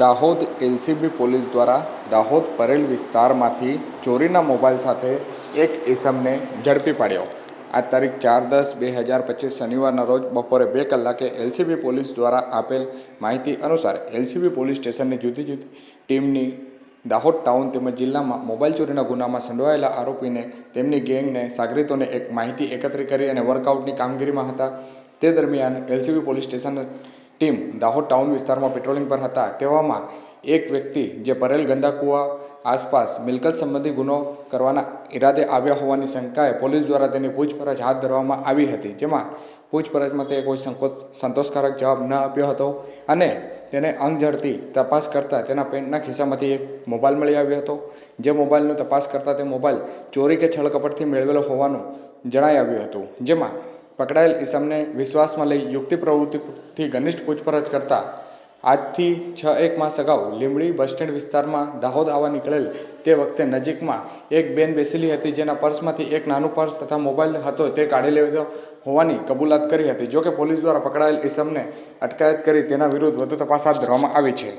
Dahod LCB police દ્વારા દાહોદ પરેલ વિસ્તારમાંથી ચોરીના મોબાઈલ સાથે એક ઇસમને ઝડપી પાડ્યો. આ તારીખ ચાર દસ બે હજાર પચીસ શનિવારના રોજ બપોરે બે કલાકે એલસીબી પોલીસ દ્વારા આપેલ માહિતી અનુસાર એલસીબી પોલીસ સ્ટેશનની જુદી જુદી ટીમની દાહોદ ટાઉન તેમજ જિલ્લામાં મોબાઈલ ચોરીના ગુનામાં સંડોવાયેલા આરોપીને તેમની ગેંગને, સાગરીતોને એક માહિતી એકત્રિત કરી અને વર્કઆઉટની કામગીરીમાં હતા. તે દરમિયાન LCB police station team Dahod town વિસ્તારમાં પેટ્રોલિંગ પર હતા. તેવામાં એક વ્યક્તિ જે પરેલ ગંદાકુવા આસપાસ મિલકત સંબંધી ગુનો કરવાના ઈરાદે આવ્યા હોવાની શંકાએ પોલીસ દ્વારા તેની પૂછપરછ હાથ ધરવામાં આવી હતી. જેમાં પૂછપરછમાં તે કોઈ સંતોષકારક જવાબ ન આપ્યો હતો અને તેને અંગ ઝડપી તપાસ કરતાં તેના પેન્ટના ખિસ્સામાંથી એક મોબાઈલ મળી આવ્યો હતો. જે મોબાઈલનો તપાસ કરતાં તે મોબાઈલ ચોરી કે છળકપટથી મેળવેલો હોવાનું જણાઈ આવ્યું હતું. જેમાં પકડાયેલ ઈસમને વિશ્વાસમાં લઈ યુક્તિ પ્રવૃત્તિથી ઘનિષ્ઠ પૂછપરછ કરતા આજથી છ એક માસ અગાઉ લીંબડી બસ સ્ટેન્ડ વિસ્તારમાં દાહોદ આવવા નીકળેલ તે વખતે નજીકમાં એક બેન બેસેલી હતી જેના પર્સમાંથી એક નાનું પર્સ તથા મોબાઈલ હતો તે કાઢી લેવો હોવાની કબૂલાત કરી હતી. જોકે પોલીસ દ્વારા પકડાયેલ ઈસમને અટકાયત કરી તેના વિરુદ્ધ વધુ તપાસ હાથ ધરવામાં આવી છે.